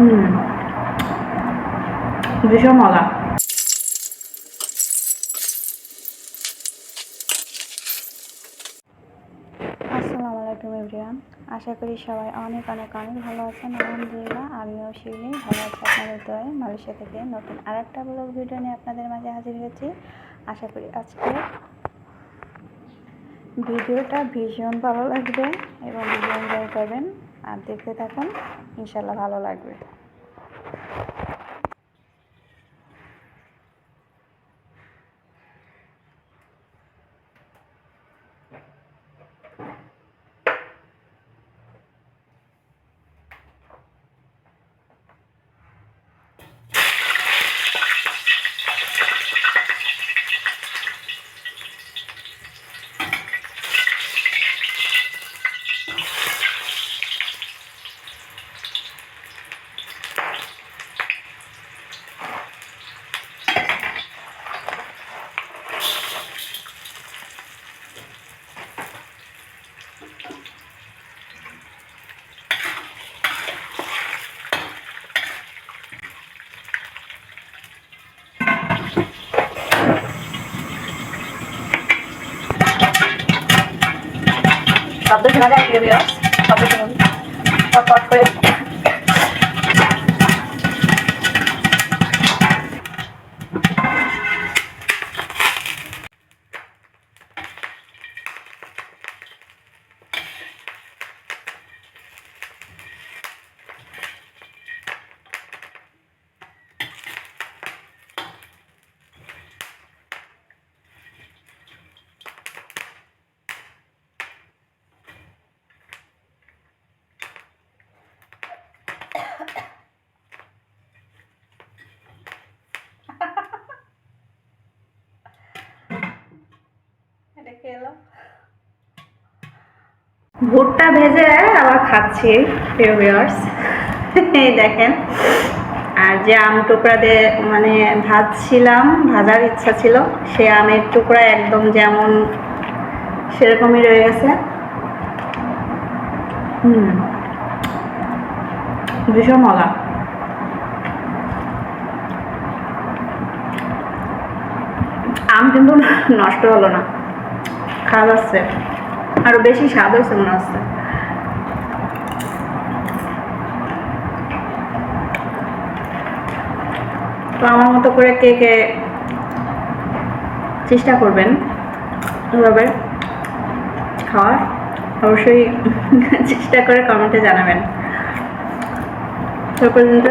হুম। ভীষণ মজা। আলাইকুম আশা করি সবাই অনেক অনেক অনেক ভালো আছেন। আলহামদুলিল্লাহ, আমিও শিউলি। ভালো আছি আপনাদের দয়ে মালয়েশিয়া থেকে নতুন আরেকটা ব্লগ ভিডিও নিয়ে আপনাদের মাঝে হাজির হয়েছি। আশা করি আজকে ভিডিওটা ভীষণ ভালো লাগবে এবং ভিডিও এনজয় করবেন। আর দেখতে থাকুন ইনশাল্লাহ ভালো লাগবে। Abla şuna gel biraz. Abla ভুট্টা ভেজে আবার খাচ্ছি এই দেখেন, আর যে আম টুকরা দিয়ে মানে ভাজছিলাম, ভাজার ইচ্ছা ছিল, সে আমের টুকরা একদম যেমন সেরকমই রয়ে গেছে। হুম। ভীষণ মজা আম কিন্তু নষ্ট হলো না। খাওয়া যাচ্ছে আরও বেশি স্বাদ হয়েছে মনে হচ্ছে। তো আমার মতো করে কে কে চেষ্টা করবেন এভাবে খাওয়ার, অবশ্যই চেষ্টা করে কমেন্টে জানাবেন। আজকে পর্যন্ত